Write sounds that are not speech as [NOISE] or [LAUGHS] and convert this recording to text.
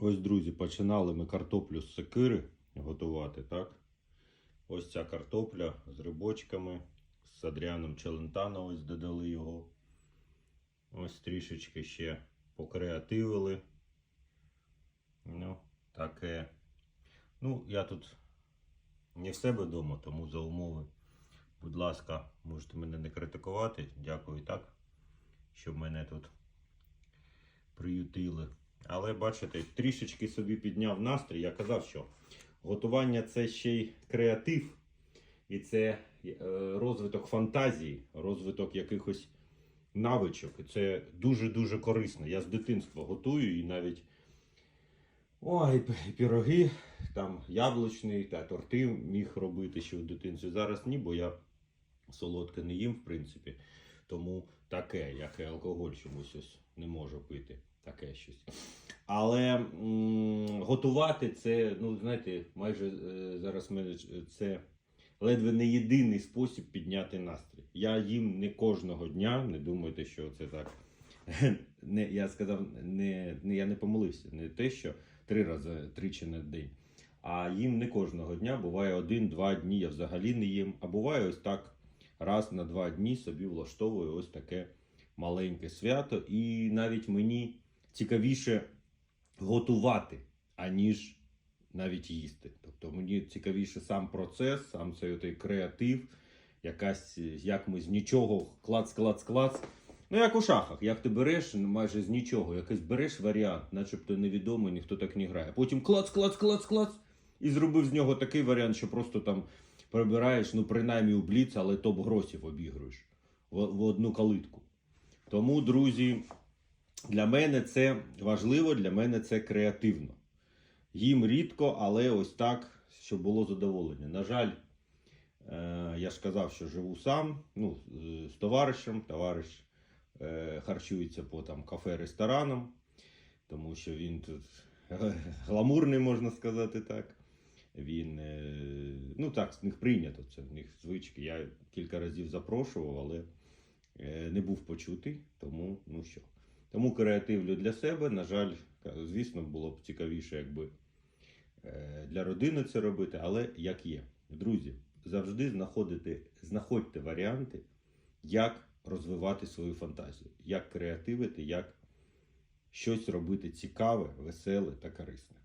Ось, друзі, починали ми картоплю з секири готувати, так? Ось ця картопля з рибочками, з Адріаном Челентано ось додали його. Ось трішечки ще покреативили. Ну, таке. Ну, я тут не в себе вдома, тому за умови. Будь ласка, можете мене не критикувати. Дякую так, що мене тут приютили. Але бачите, трішечки собі підняв настрій. Я казав, що готування це ще й креатив, і це е, розвиток фантазії, розвиток якихось навичок. І це дуже-дуже корисно. Я з дитинства готую і навіть ой, піроги, там яблучний та торти міг робити ще в дитинстві. Зараз ні, бо я солодке не їм, в принципі. Тому таке, як і алкоголь чомусь ось не можу пити. Таке щось. Але м, готувати це, ну знаєте, майже е, зараз мене це ледве не єдиний спосіб підняти настрій. Я їм не кожного дня, не думайте, що це так. [LAUGHS] Не, я сказав, не, не, я не помилився, не те, що три рази тричі на день. А їм не кожного дня, буває один-два дні я взагалі не їм. А буває ось так раз на два дні собі влаштовую ось таке маленьке свято. І навіть мені цікавіше готувати, аніж навіть їсти. Тобто мені цікавіше сам процес, сам цей креатив, якась, як ми з нічого клац, клац, клац. Ну, як у шахах, як ти береш ну, майже з нічого, якийсь береш варіант, начебто невідомий, ніхто так не грає. Потім клац, клац, клац, клац. І зробив з нього такий варіант, що просто там прибираєш, ну принаймні у бліц, але топ гросів обігруєш в, в одну калитку. Тому, друзі, для мене це важливо, для мене це креативно. Їм рідко, але ось так, щоб було задоволення. На жаль, е, я ж казав, що живу сам, ну, з- товаришем. Товариш е, харчується по там, кафе-ресторанам, тому що він тут [LAUGHS] гламурний, можна сказати так. Він, е, ну так, з них прийнято, це в них звички. Я кілька разів запрошував, але е, не був почутий, тому ну що. Тому креативлю для себе. На жаль, звісно, було б цікавіше, якби е, для родини це робити, але як є. Друзі, завжди знаходите, знаходьте варіанти, як розвивати свою фантазію, як креативити, як щось робити цікаве, веселе та корисне.